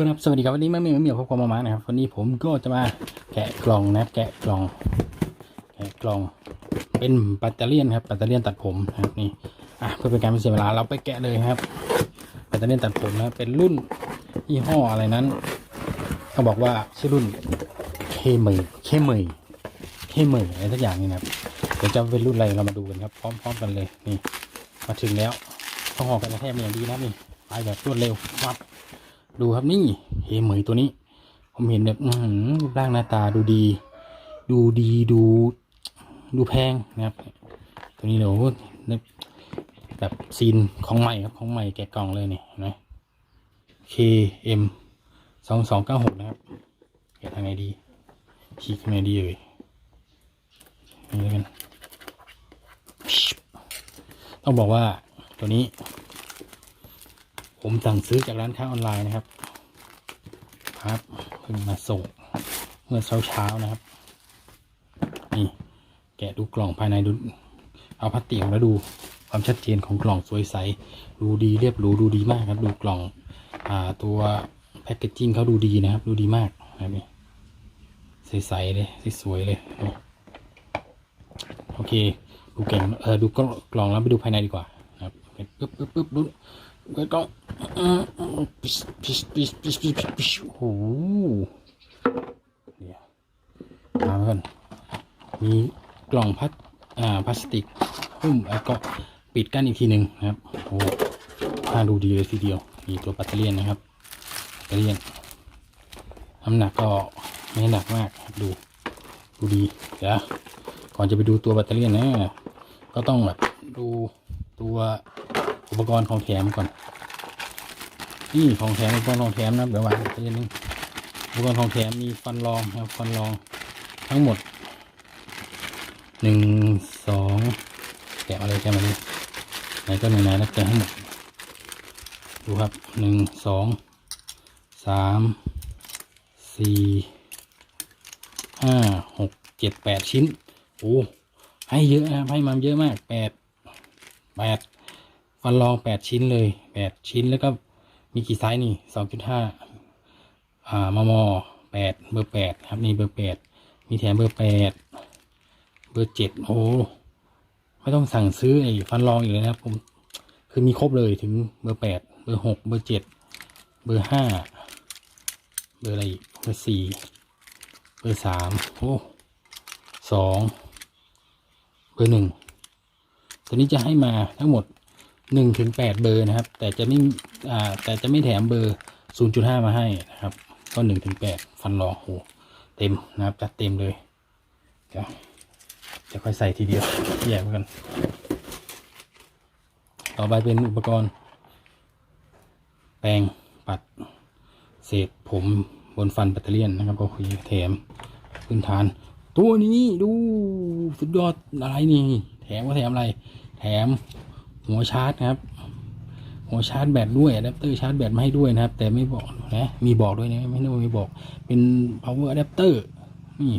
คุณครับ สวัสดีครับ วันนี้แม่เมียแม่เมียพบกับมามานะครับ วันนี้ผมก็จะมาแกะกล่องนะ แกะกล่อง แกะกล่อง เป็นแบตเตอรี่นครับแบตเตอรี่นตัดผมนะครับ นี่ อะ เพื่อเป็นการไม่เสียเวลา เราไปแกะเลยครับแบตเตอรี่นตัดผมนะ เป็นรุ่นยี่ห้ออะไรนั้น เขาบอกว่าชื่อรุ่นเคเมยเคเมยเคเมยอะไรสักอย่างนี่นะครับ เดี๋ยวจะเป็นรุ่นอะไรเรามาดูกันครับ พร้อมๆกันเลย นี่ มาถึงแล้วต้องห่อกันกระแทกมาอย่างดีนะนี่ ไปแบบรวดเร็วมับ ดูครับนี่เฮเหมยตัวนี้ ผมเห็นแบบอืรูปร่างหน้าตาดูดี ดูดีดูดูแพงนะครับ ตัวนี้เดี๋ยวแบบซีนของใหม่ครับของใหม่แกะกล่องเลยนี่เห็นไหม KM สองสองเก้าหกนะครับแกะทางไหนดีชี้ทางไหนดีเลยนี่แล้วกันต้องบอกว่าตัวนี้ ผมสั่งซื้อจากร้านค้าออนไลน์นะครับครับเพิ่งมาส่งเมื่อเช้าเช้านะครับ นี่ แกะดูกล่องภายในดู เอาพลาสติกออกแล้วดูความชัดเจนของกล่องสวยใส ดูดีเรียบหรูดูดีมากครับ ดูกล่องอ่าตัวแพคเกจจิ้งเขาดูดีนะครับ ดูดีมากนะนี่ใสๆเลยสวยๆเลยโอเค ดูแก่งเออดูกล่องแล้วไปดูภายในดีกว่านะครับปึ๊บปึ๊บปึ๊บดูก็ต้อง ปิชปิชปิชปิชปิชปิชโอ้โหเดี๋ยวมาเพื่อนมีกล่องพลาสอ่าพลาสติกหุ้มแล้วก็ปิดกั้นอีกทีหนึ่งนะครับโอ้น่าดูดีเลยทีเดียวมีตัวปัตเตอรี่นนะครับปัตเตอรี่นน้ำหนักก็ไม่หนักมากครับดูดูดีเดี๋ยวก่อนจะไปดูตัวแบตเตอรี่ยนนะ ก็ต้องแบบดูตัวอุปกรณ์ของแถมก่อน นี่ของแถมอุปกรณ์ของแถมนะเดี๋ยววางไปนิดนึงอุปกรณ์ของแถมมีฟันรองครับฟันรองทั้งหมดหนึ่งสองแกะมาเลยแกะมาเลยไหนก็ไหนไหนแล้วแกะให้หมดดูครับหนึ่งสองสามสี่ห้าหกเจ็ดแปดชิ้นโอ้ให้เยอะนะครับให้มาเยอะมากแปดแปดฟันรองแปดชิ้นเลยแปดชิ้นแล้วก็ มีกี่ไซส์นี่สองจุดห้าอ่ามมแปดเบอร์แปดครับนี่เบอร์แปดมีแถมเบอร์แปดเบอร์เจ็ดโอ้ไม่ต้องสั่งซื้อไอ้ฟันรองอีกเลยนะครับผมคือมีครบเลยถึงเบอร์แปดเบอร์หกเบอร์เจ็ดเบอร์ห้าเบอร์อะไรเบอร์สี่เบอร์สามโอ้สองเบอร์หนึ่งตัวนี้จะให้มาทั้งหมด หนึ่งถึงแปดเบอร์นะครับ แต่จะไม่อ่าแต่จะไม่แถมเบอร์ศูนย์จุดห้ามาให้นะครับ ก็หนึ่งถึงแปดฟันรองโหเต็มนะครับจัดเต็มเลยเดี๋ยวจะค่อยใส่ทีเดียวแยกกัน ต่อไปเป็นอุปกรณ์ แปรงปัดเศษผมบนฟันแบตเตอรี่ยนนะครับ ก็คือแถมพื้นฐาน ตัวนี้ดูสุดยอดอะไรนี่ แถมก็แถมอะไร แถม หัวชาร์จครับหัวชาร์จแบตด้วยอะแดปเตอร์ชาร์จแบตมาให้ด้วยนะครับ แต่ไม่บอกนะมีบอกด้วยนะไม่ได้ว่าไม่บอก เป็น power adapter นี่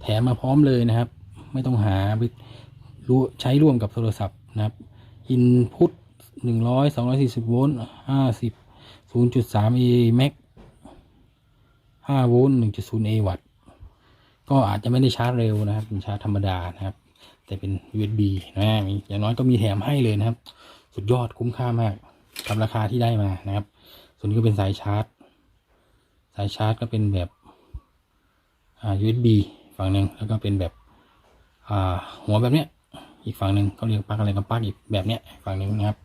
แถมมาพร้อมเลยนะครับ ไม่ต้องหาไปรู้ใช้ร่วมกับโทรศัพท์นะครับอินพุตหนึ่งร้อยสองร้อยสี่สิบโวลต์ห้าสิบศูนย์จุดสามเอแม็กห้าโวลต์หนึ่งจุดศูนย์เอวัตต์ก็อาจจะไม่ได้ชาร์จเร็วนะครับเป็นชาร์จธรรมดานะครับ แต่เป็น USB นะอย่างน้อยก็มีแถมให้เลยนะครับ สุดยอดคุ้มค่ามากกับราคาที่ได้มานะครับ ส่วนนี้ก็เป็นสายชาร์จ สายชาร์จก็เป็นแบบอ่า USB ฝั่งหนึ่งแล้วก็เป็นแบบอ่าหัวแบบเนี้ย อีกฝั่งหนึ่งเขาเรียกปลั๊กอะไรกับปลั๊กอีกแบบเนี้ยฝั่งหนึ่งนะครับ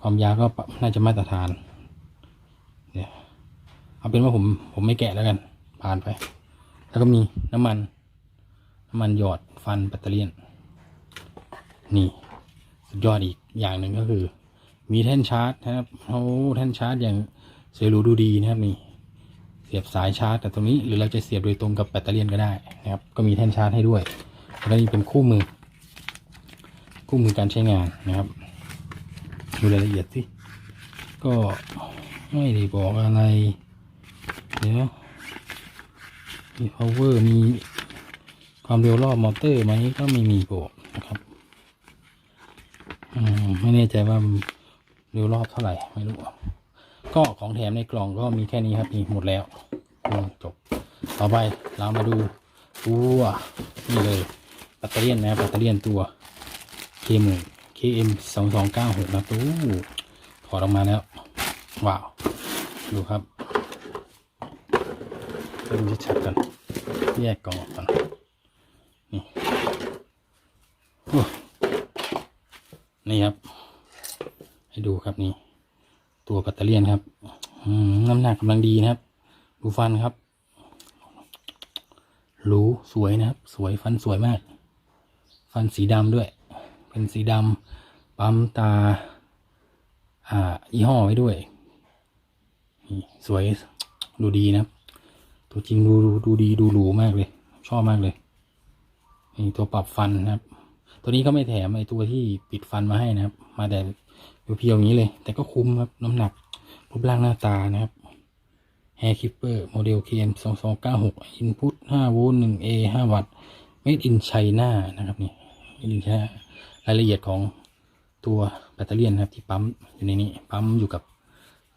ความยาวก็น่าจะมาตรฐานเนี่ยเอาเป็นว่าผมผมไม่แกะแล้วกันผ่านไป แล้วก็มีน้ำมัน น้ำมันหยอดฟันแบตเตอรี่ นี่สุดยอดอีกอย่างหนึ่งก็คือ มีแท่นชาร์จนะครับโอ้แท่นชาร์จอย่างสวยหรูดูดีนะครับนี่ เสียบสายชาร์จแต่ตรงนี้หรือเราจะเสียบโดยตรงกับแบตเตอรี่ก็ได้นะครับ ก็มีแท่นชาร์จให้ด้วยแล้วนี่เป็นคู่มือ คู่มือการใช้งานนะครับดูรายละเอียดสิก็ไม่ได้บอกอะไร เดี๋ยวมี power มีความเร็วรอบมอเตอร์ไหมก็ไม่มีบอกนะครับ ไม่แน่ใจว่าเร็วรอบเท่าไหร่ไม่รู้ก็ของแถมในกล่องก็มีแค่นี้ครับนี่หมดแล้วจบต่อไปเรามาดูตัวนี่เลยแบตเตอรี่นะแบตเตอรี่ตัว KM KM สองสองเก้าหกนะตู้ถอดออกมาแล้ว ว้าว ดูครับเริ่มชัดๆกันแยกกล่องออกก่อนนี่โอ้ นี่ครับ ให้ดูครับนี่ ตัวแบตเตอรี่ยนครับน้ำหนักกำลังดีนะครับ ดูฟันครับหรูสวยนะครับ สวยฟันสวยมาก ฟันสีดำด้วย เป็นสีดำปั๊มตา อ่ายี่ห้อไว้ด้วยสวยดูดีนะครับ ตัวจริงดูดูดูดีดูหรูมากเลย ชอบมากเลยนี่ตัวปรับฟันนะครับ ตัวนี้ก็ไม่แถมไอตัวที่ปิดฟันมาให้นะครับ มาแต่เพียวๆอย่างนี้เลย แต่ก็คุ้มครับ น้ำหนักรูปร่างหน้าตานะครับ Hair Keeper โมเดล KM 2 2 9 6 Input 5โวลต์1 A 5วัตต์ Made in China นะครับนี่ Made in China รายละเอียดของตัวแบตเตอรี่นะครับ ที่ปั๊มอยู่ในนี้ ปั๊มอยู่กับ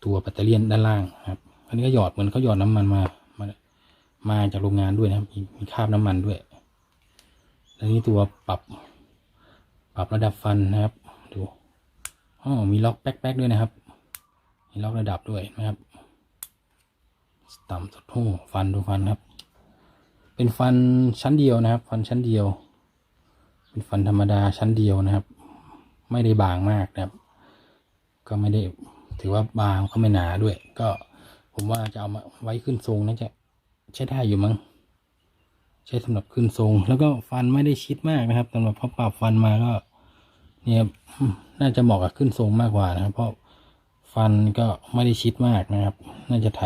ตัวแบตเตอรี่ด้านล่างครับอันนี้ก็หยอดเหมือนเขาหยอดน้ำมันมามามาจากโรงงานด้วยนะครับมีคราบน้ำมันด้วย แล้วนี่ตัวปรับ ปรับระดับฟันนะครับ ดูอ๋อมีล็อกแป๊กๆด้วยนะครับ มีล็อกระดับด้วยนะครับต่ำสุดโอ้ฟันดูฟันครับ เป็นฟันชั้นเดียวนะครับ ฟันชั้นเดียว เป็นฟันธรรมดาชั้นเดียวนะครับ ไม่ได้บางมากนะครับ ก็ไม่ได้ถือว่าบางก็ไม่หนาด้วย ก็ผมว่าจะเอามาไว้ขึ้นทรงน่าจะใช้ได้อยู่มั้ง ใช้สำหรับขึ้นทรง แล้วก็ฟันไม่ได้ชิดมากนะครับสำหรับพอปรับฟันมาก็ เนี่ยน่าจะเหมาะกับขึ้นทรงมากกว่านะครับ เพราะฟันก็ไม่ได้ชิดมากนะครับ น่าจะไถ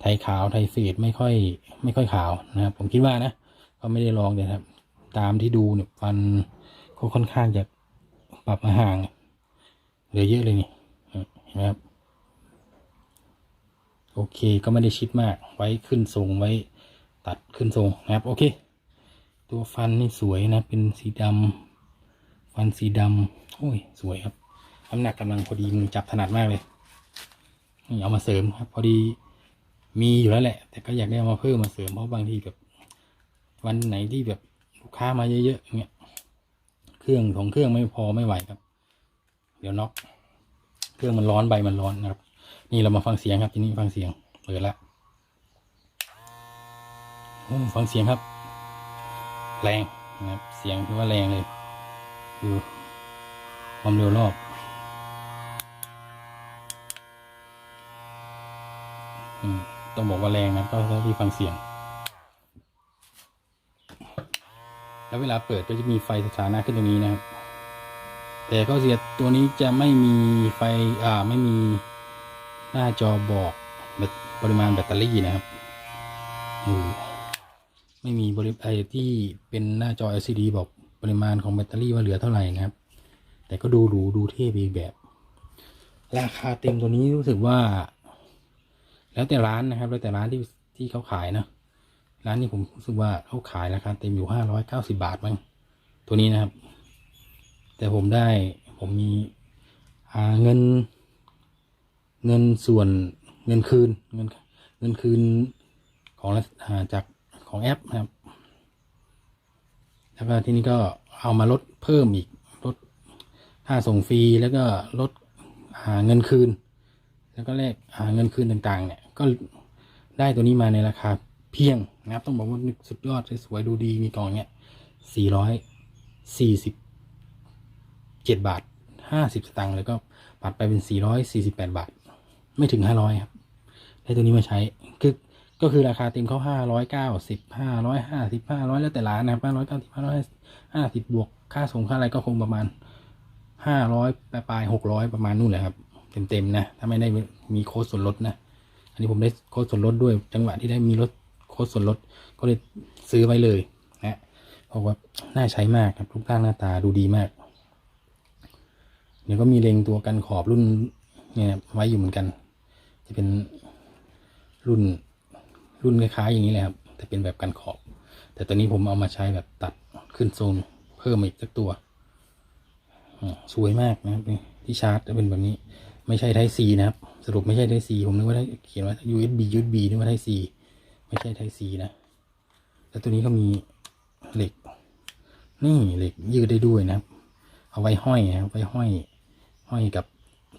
ไถขาวไถเฟดไม่ค่อย ไม่ค่อยขาวนะครับ ผมคิดว่านะก็ไม่ได้ลองเลยครับ ตามที่ดูเนี่ยฟันก็ค่อนข้างจะปรับมาห่างเหลือเยอะเลยนี่เห็นไหมครับโอเคก็ไม่ได้ชิดมากไว้ขึ้นทรงไว้ ตัดขึ้นทรงนะครับ โอเค ตัวฟันนี่สวยนะ เป็นสีดำฟันสีดำโอ้ย สวยครับน้ำหนักกำลังพอดีมือจับถนัดมากเลยนี่เอามาเสริมครับ พอดีมีอยู่แล้วแหละ แต่ก็อยากได้ามาเพิ่มมาเสริมเพราะบางทีแบบวันไหนที่แบบลูกค้ามาเยอะๆอย่างเงี้ยเครื่องของเครื่องไม่พอไม่ไหวครับ เดี๋ยวน็อกเครื่องมันร้อนใบมันร้อนนะครับ นี่เรามาฟังเสียงครับทีนี้ฟังเสียงเปิดละโอ้ ฟังเสียงครับ แรงนะครับเสียงคือว่าแรงเลยดูความเร็วรอบต้องบอกว่าแรงนะก็เท่าที่ฟังเสียง แล้วเวลาเปิดก็จะมีไฟสถานะขึ้นตรงนี้นะครับ แต่ก็เสียตัวนี้จะไม่มีไฟอ่าไม่มีหน้าจอบอกปริมาณแบตเตอรี่นะครับอืม ไม่มีบริไอที่เป็นหน้าจอ LCD บอกปริมาณของแบตเตอรี่ว่าเหลือเท่าไหร่นะครับ แต่ก็ดูหรูดูเท่ไปอีกแบบ ราคาเต็มตัวนี้รู้สึกว่า แล้วแต่ร้านนะครับ แล้วแต่ร้านที่ที่เขาขายนะร้านนี้ผมรู้สึกว่าเขาขายราคาเต็มอยู่ห้าร้อยเก้าสิบาทมั้งตัวนี้นะครับ แต่ผมได้ผมมีเงิน เงินส่วนเงินคืนเงินเงินคืนของจาก ของแอปนะครับ แล้วก็ที่นี้ก็เอามาลดเพิ่มอีกลดค่าส่งฟรีแล้วก็ลดหาเงินคืน แล้วก็แลกหาเงินคืนต่างๆ เนี่ยก็ได้ตัวนี้มาในราคาเพียงนะครับ ต้องบอกว่าสุดยอดสวยดูดีมีกล่องเนี่ยสี่ร้อยสี่สิบเจ็ดบาทห้าสิบสตางค์แล้วก็ปัดไปเป็นสี่ร้อยสี่สิบแปดบาท ไม่ถึงห้าร้อยครับ ได้ตัวนี้มาใช้คือ ก็คือราคาเต็มเขาห้าร้อยเก้าสิบห้าร้อยห้าสิบห้าร้อยแล้วแต่ร้านนะครับห้าร้อยเก้าสิบห้าร้อยห้าสิบบวกค่าส่งค่าอะไรก็คงประมาณห้าร้อยปลายหกร้อยประมาณนู่นแหละครับ เต็มๆนะถ้าไม่ได้มีโค้ดส่วนลดนะ อันนี้ผมได้โค้ดส่วนลดด้วยจังหวะที่ได้มีลดโค้ดส่วนลดก็เลยซื้อไว้เลยนะเพราะว่าน่าใช้มากครับรูปร่างหน้าตาดูดีมากเดี๋ยวก็มีเลงตัวกันขอบรุ่นเนี่ยไว้อยู่เหมือนกัน จะเป็นรุ่น รุ่นคล้ายๆอย่างนี้เลยครับ แต่เป็นแบบกันขอบ แต่ตอนนี้ผมเอามาใช้แบบตัดขึ้นทรงเพิ่มอีกสักตัวอ่าสวยมากนะครับที่ชาร์จจะเป็นแบบนี้ ไม่ใช่ Type C นะครับ สรุปไม่ใช่ Type C ผมนึกว่าเขียนว่า USB USB นึกว่า Type C ไม่ใช่ Type C นะ แล้วตัวนี้ก็มีเหล็ก นี่เหล็กยืดได้ด้วยนะครับ เอาไว้ห้อยนะไว้ห้อย ห้อยกับ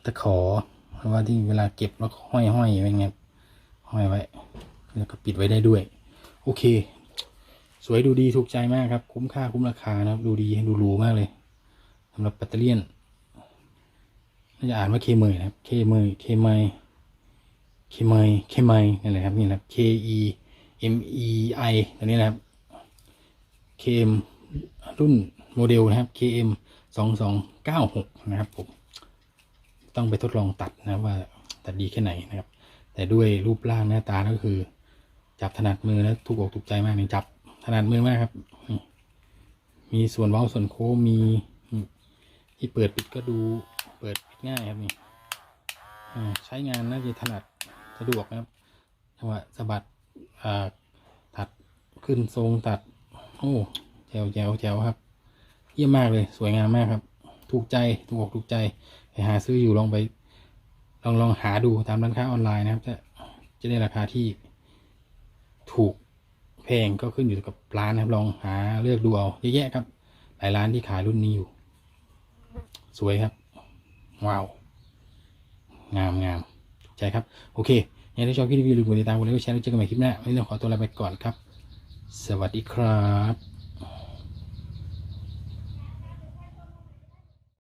ตะขอเพราะว่าที่เวลาเก็บแล้วห้อยห้อยไว้ไงห้อยไว้ แล้วก็ปิดไว้ได้ด้วย โอเค สวยดูดีถูกใจมากครับ คุ้มค่าคุ้มราคานะครับ ดูดีดูหรูมากเลยสำหรับแบตเตอรี่น่าจะอ่านว่าเคเมยนะครับเคเมยเคเมยเคเมยเคเมยนี่แหละครับนี่แหละ K E M E I ตัวนี้นะครับ KM รุ่นโมเดลนะครับ KM สองสองเก้าหกนะครับผมต้องไปทดลองตัดนะว่าตัดดีแค่ไหนนะครับ แต่ด้วยรูปร่างหน้าตาก็คือ จับถนัดมือแล้วถูกอกถูกใจมากนี่จับถนัดมือมากครับมีส่วนเว้าส่วนโค้งมีที่เปิดปิดก็ดูเปิดปิดง่ายครับนี่ใช้งานน่าจะถนัดสะดวกนะครับจังหวะสะบัดอ่าตัดขึ้นทรงตัดโอ้แจวแจวแจวครับ เยี่ยมมากเลยสวยงามมากครับ ถูกใจถูกอกถูกใจไปหาซื้ออยู่ลองไป ลองลองหาดูตามร้านค้าออนไลน์นะครับ จะจะได้ราคาที่ ถูกแพงก็ขึ้นอยู่กับร้านนะครับลองหาเลือกดูเอาเยอะแยะครับ หลายร้านที่ขายรุ่นนี้อยู่ สวยครับว้าวงามงามถูกใจครับ โอเคยังได้ชอบคลิปนี้อย่าลือกดติดตามกดไลค์กดแชร์แล้วเจอกันใหม่คลิปหน้าวันนี้เราขอตัวลาไปก่อนครับ สวัสดีครับ